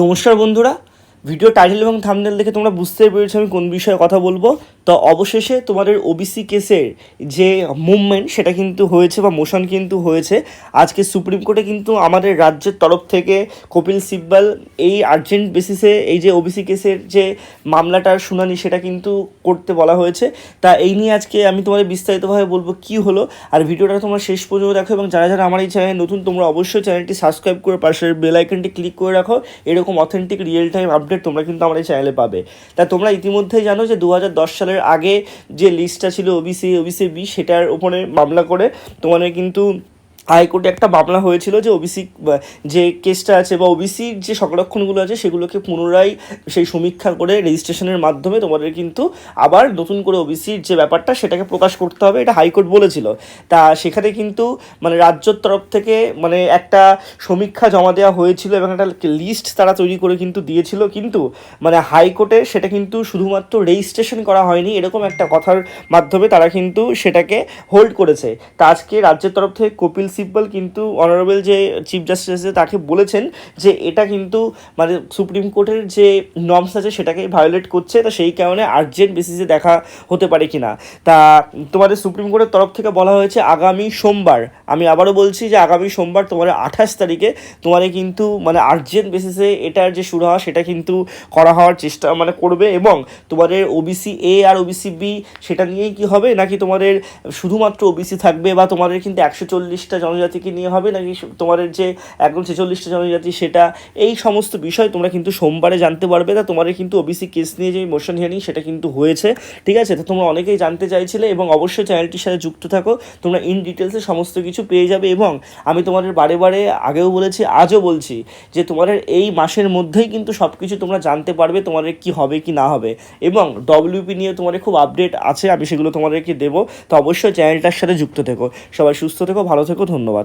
নমস্কার বন্ধুরা, video title এবং থামনেল দেখে তোমরা বুঝতে পেরেছ আমি কোন বিষয়ে কথা বলব। তো অবশেষে তোমাদের ওবিসি কেসের যে মুভমেন্ট সেটা কিন্তু হয়েছে বা মোশন কিন্তু হয়েছে। আজকে সুপ্রিম কোর্টে কিন্তু আমাদের রাজ্যের তরফ থেকে কপিল সিব্বাল এই আর্জেন্ট বেসিসে এই যে ওবিসি কেসের যে মামলাটার শুনানি সেটা কিন্তু করতে বলা হয়েছে। তা এই নিয়ে আজকে আমি তোমাদের বিস্তারিতভাবে বলব কি হলো। আর ভিডিওটা তোমরা শেষ পর্যন্ত দেখো এবং যারা যারা আমার এই চ্যানেল নতুন, তোমরা অবশ্যই চ্যানেলটি সাবস্ক্রাইব করে পাশের বেল আইকনটি ক্লিক করে রাখো। এরকম অথেন্টিক রিয়েল টাইম আপডেট তোমরা কিন্তু আমার এই চ্যানেলে পাবে। তা তোমরা ইতিমধ্যেই জানো যে দু দশ সালের আগে যে লিস্টটা ছিল ওবিসি ওবিসি বি সেটার উপরে মামলা করে তোমাদের কিন্তু হাইকোর্টে একটা মামলা হয়েছিল যে ওবিসি যে কেসটা আছে বা ওবিসির যে সংরক্ষণগুলো আছে সেগুলোকে পুনরায় সেই সমীক্ষা করে রেজিস্ট্রেশনের মাধ্যমে তোমাদের কিন্তু আবার নতুন করে ওবিসির যে ব্যাপারটা সেটাকে প্রকাশ করতে হবে, এটা হাইকোর্ট বলেছিল। তা সেখানে কিন্তু মানে রাজ্যর তরফ থেকে মানে একটা সমীক্ষা জমা দেওয়া হয়েছিল এবং একটা লিস্ট তারা তৈরি করে কিন্তু দিয়েছিল, কিন্তু মানে হাইকোর্টে সেটা কিন্তু শুধুমাত্র রেজিস্ট্রেশন করা হয়নি, এরকম একটা কথার মাধ্যমে তারা কিন্তু সেটাকে হোল্ড করেছে। তা আজকে রাজ্যের তরফ থেকে কপিল সিব্বল কিন্তু অনারেবল যে চিফ জাস্টিস আছে তাকে বলেছেন যে এটা কিন্তু মানে সুপ্রিম কোর্টের যে নর্মস আছে সেটাকে ভায়োলেট করছে, তা সেই কারণে আর্জেন্ট বেসিসে দেখা হতে পারে কি না তা তোমাদের সুপ্রিম কোর্টের তরফ থেকে বলা হয়েছে আগামী সোমবার। আমি আবারও বলছি যে আগামী সোমবার তোমাদের আঠাশ তারিখে তোমাদের কিন্তু মানে আর্জেন্ট বেসিসে এটার যে শুরু হওয়া সেটা কিন্তু করা হওয়ার চেষ্টা মানে করবে এবং তোমাদের ওবিসি এ আর ওবিসি বি সেটা নিয়েই কি হবে নাকি তোমাদের শুধুমাত্র ওবিসি থাকবে বা তোমাদের কিন্তু একশো চল্লিশটা জনজাতিকে নিয়ে হবে নাকি তোমাদের যে একদম ছেচল্লিশটা জনজাতি সেটা, এই সমস্ত বিষয় তোমরা কিন্তু সোমবারে জানতে পারবে। তা তোমাদের কিন্তু ওবিসি কেস নিয়ে যে মোশন হিয়ারিং সেটা কিন্তু হয়েছে। ঠিক আছে? তো তোমরা অনেকেই জানতে চাইছিলে এবং অবশ্যই চ্যানেলটির সাথে যুক্ত থাকো। তোমরা ইন ডিটেলসে সমস্ত কিছু পেয়ে যাবে এবং আমি তোমাদের বারে বারে আগেও বলেছি, আজও বলছি যে তোমাদের এই মাসের মধ্যেই কিন্তু সব কিছু তোমরা জানতে পারবে তোমাদের কি হবে কি না হবে। এবং ডব্লিউপি নিয়ে তোমাদের খুব আপডেট আছে, আমি সেগুলো তোমাদেরকে দেবো। তো অবশ্যই চ্যানেলটার সাথে যুক্ত থেকো। সবাই সুস্থ থেকো, ভালো থেকো ধন্যবাদ।